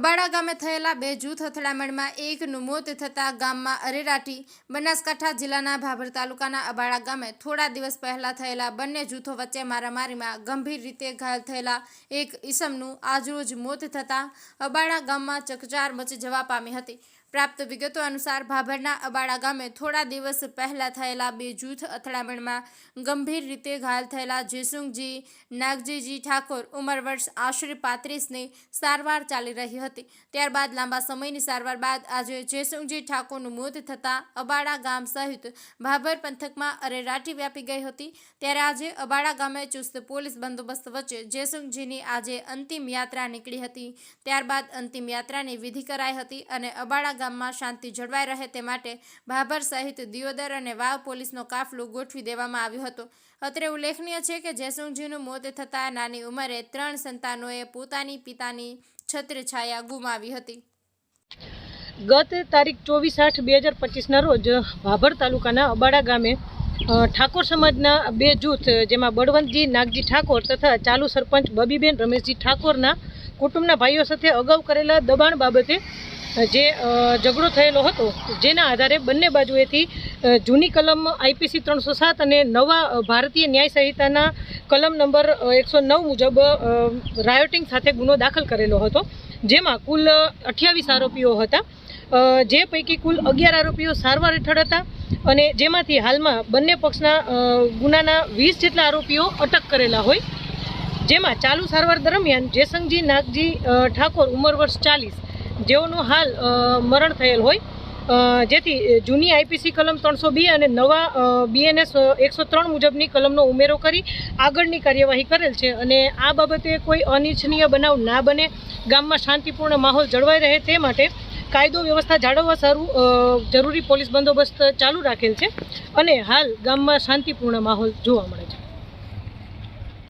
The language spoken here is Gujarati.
અબાડા ગામે થયેલા બે જૂથ અથડામણમાં એકનું મોત થતાં ગામમાં અરેરાટી, બનાસકાંઠા જિલ્લાના ભાભર તાલુકાના અબાડા ગામે થોડા દિવસ પહેલા થયેલા બંને જૂથો વચ્ચે મારામારીમાં ગંભીર રીતે ઘાયલ થયેલા એક ઈસમનું આજરોજ મોત થતાં અબાડા ગામમાં ચકચાર મચી જવા પામી હતી. પ્રાપ્ત વિગતો અનુસાર ભાભરના અબાડા ગામે થોડા દિવસ પહેલા થયેલા બે જૂથ અથડામણમાં ગંભીર રીતે ઘાયલ થયેલા જેસુંગજી નાગજીજી ઠાકોર ઉંમર વર્ષ આશરે પાંત્રીસની સારવાર ચાલી રહી હતી. ત્યારબાદ લાંબા સમયની સારવાર બાદ આજે જેસુંગજી ઠાકોરનું મોત થતાં અબાડા ગામ સહિત ભાભર પંથકમાં અરેરાટી વ્યાપી ગઈ હતી. ત્યારે આજે અબાડા ગામે ચુસ્ત પોલીસ બંદોબસ્ત વચ્ચે જેસુંગજીની આજે અંતિમ યાત્રા નીકળી હતી. ત્યારબાદ અંતિમ યાત્રાની વિધિ કરાઈ હતી અને અબાડા ગામમાં શાંતિ જળવાઈ રહે તે માટે ભાભર સહિત દિયોદર અને વાવ પોલીસનો કાફલો ગોઠવી દેવામાં આવ્યો હતો. અત્રે ઉલ્લેખનીય છે કે જયસુંગજીનું મોત થતાં નાની ઉંમરે ત્રણ સંતાનોએ પોતાની પિતાની છત્રછાયા ગુમાવી હતી. ગત તારીખ ચોવીસ આઠ બે હજાર પચીસના રોજ ભાભર તાલુકાના અબાડા ગામે ઠાકોર સમાજના બે જૂથ, જેમાં બળવંતજી, નાગજી ઠાકોર તથા ચાલુ સરપંચ બબીબેન રમેશજી ઠાકોરના કુટુંબના ભાઈઓ સાથે અગાઉ કરેલા દબાણ બાબતે જે ઝઘડો થયેલો હતો, જેના આધારે બંને બાજુએથી જૂની કલમ આઈપીસી ત્રણસો સાત અને નવા ભારતીય ન્યાય સંહિતાના કલમ નંબર એકસો નવ મુજબ રાયોટિંગ સાથે ગુનો દાખલ કરેલો હતો, જેમાં કુલ અઠ્યાવીસ આરોપીઓ હતા જે પૈકી કુલ અગિયાર આરોપીઓ સારવાર હેઠળ હતા અને જેમાંથી હાલમાં બંને પક્ષના ગુનાના વીસ જેટલા આરોપીઓ અટક કરેલા હોય. જેમાં ચાલુ સારવાર દરમિયાન જેસંગજી નાગજી ઠાકોર ઉંમર વર્ષ ચાલીસ જેઓનું હાલ મરણ થયેલ હોય. જેથી જૂની આઈપીસી કલમ ત્રણસો બી અને નવા બીએનએસ એકસો ત્રણ મુજબની કલમનો ઉમેરો કરી આગળની કાર્યવાહી કરેલ છે. અને આ બાબતે કોઈ અનિચ્છનીય બનાવ ના બને, ગામમાં શાંતિપૂર્ણ માહોલ જળવાઈ રહે તે માટે કાયદો વ્યવસ્થા જાળવવા સારું જરૂરી પોલીસ બંદોબસ્ત ચાલુ રાખેલ છે. અને હાલ ગામમાં શાંતિપૂર્ણ માહોલ જોવા મળે છે.